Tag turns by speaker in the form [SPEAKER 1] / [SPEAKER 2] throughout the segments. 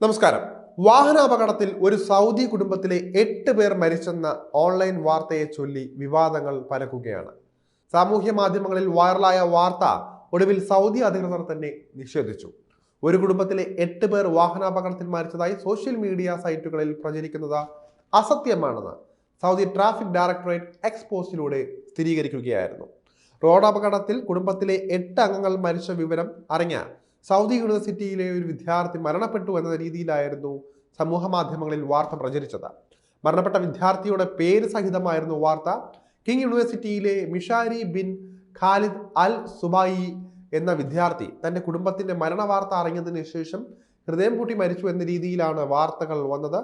[SPEAKER 1] നമസ്കാരം. വാഹനാപകടത്തിൽ ഒരു സൗദി കുടുംബത്തിലെ എട്ട് പേർ മരിച്ചെന്ന ഓൺലൈൻ വാർത്തയെ ചൊല്ലി വിവാദങ്ങൾ പരക്കുകയാണ്. സാമൂഹ്യ മാധ്യമങ്ങളിൽ വൈറലായ വാർത്ത ഒടുവിൽ സൗദി അധികൃതർ തന്നെ നിഷേധിച്ചു. ഒരു കുടുംബത്തിലെ എട്ട് പേർ വാഹനാപകടത്തിൽ മരിച്ചതായി സോഷ്യൽ മീഡിയ സൈറ്റുകളിൽ പ്രചരിക്കുന്നത് അസത്യമാണെന്ന് സൗദി ട്രാഫിക് ഡയറക്ടറേറ്റ് എക്സ്പോസിലൂടെ സ്ഥിരീകരിക്കുകയായിരുന്നു. റോഡപകടത്തിൽ കുടുംബത്തിലെ എട്ട് അംഗങ്ങൾ മരിച്ച വിവരം അറിഞ്ഞ സൗദി യൂണിവേഴ്സിറ്റിയിലെ ഒരു വിദ്യാർത്ഥി മരണപ്പെട്ടു എന്ന രീതിയിലായിരുന്നു സമൂഹ മാധ്യമങ്ങളിൽ വാർത്ത പ്രചരിച്ചത്. മരണപ്പെട്ട വിദ്യാർത്ഥിയുടെ പേര് സഹിതമായിരുന്നു വാർത്ത. കിങ് യൂണിവേഴ്സിറ്റിയിലെ Mishari bin Khalid al Subai എന്ന വിദ്യാർത്ഥി തന്റെ കുടുംബത്തിന്റെ മരണ വാർത്ത അറിഞ്ഞതിന് ശേഷം ഹൃദയം പൂട്ടി മരിച്ചു എന്ന രീതിയിലാണ് വാർത്തകൾ വന്നത്.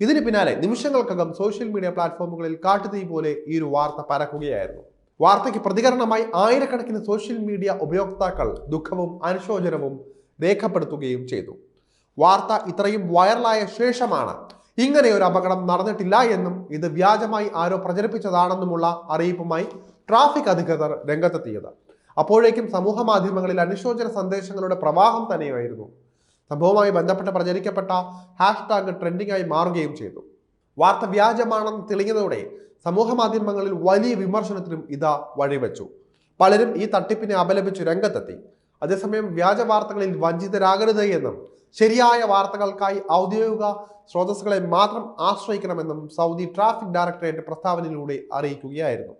[SPEAKER 1] ഇതിന് പിന്നാലെ നിമിഷങ്ങൾക്കകം സോഷ്യൽ മീഡിയ പ്ലാറ്റ്ഫോമുകളിൽ കാട്ടുതീ പോലെ ഈ ഒരു വാർത്ത പരക്കുകയായിരുന്നു. വാർത്തയ്ക്ക് പ്രതികരണമായി ആയിരക്കണക്കിന് സോഷ്യൽ മീഡിയ ഉപയോക്താക്കൾ ദുഃഖവും അനുശോചനവും രേഖപ്പെടുത്തുകയും ചെയ്തു. വാർത്ത ഇത്രയും വൈറലായ ശേഷമാണ് ഇങ്ങനെ ഒരു അപകടം നടന്നിട്ടില്ല എന്നും ഇത് വ്യാജമായി ആരോ പ്രചരിപ്പിച്ചതാണെന്നുമുള്ള അറിയിപ്പുമായി ട്രാഫിക് അധികൃതർ രംഗത്തെത്തിയത്. അപ്പോഴേക്കും സമൂഹ മാധ്യമങ്ങളിൽ അനുശോചന സന്ദേശങ്ങളുടെ പ്രവാഹം തന്നെയായിരുന്നു. സംഭവവുമായി ബന്ധപ്പെട്ട് പ്രചരിക്കപ്പെട്ട ഹാഷ്ടാഗ് ട്രെൻഡിംഗ് ആയി മാറുകയും ചെയ്തു. വാർത്ത വ്യാജമാണെന്ന് തെളിഞ്ഞതോടെ സമൂഹ മാധ്യമങ്ങളിൽ വലിയ വിമർശനത്തിനും ഇതാ വഴിവെച്ചു. പലരും ഈ തട്ടിപ്പിനെ അപലപിച്ചു രംഗത്തെത്തി. അതേസമയം വ്യാജ വാർത്തകളിൽ വഞ്ചിതരാകരുത് എന്നും ശരിയായ വാർത്തകൾക്കായി ഔദ്യോഗിക സ്രോതസ്സുകളെ മാത്രം ആശ്രയിക്കണമെന്നും സൗദി ട്രാഫിക് ഡയറക്ടറേറ്റ് പ്രസ്താവനയിലൂടെ അറിയിക്കുകയായിരുന്നു.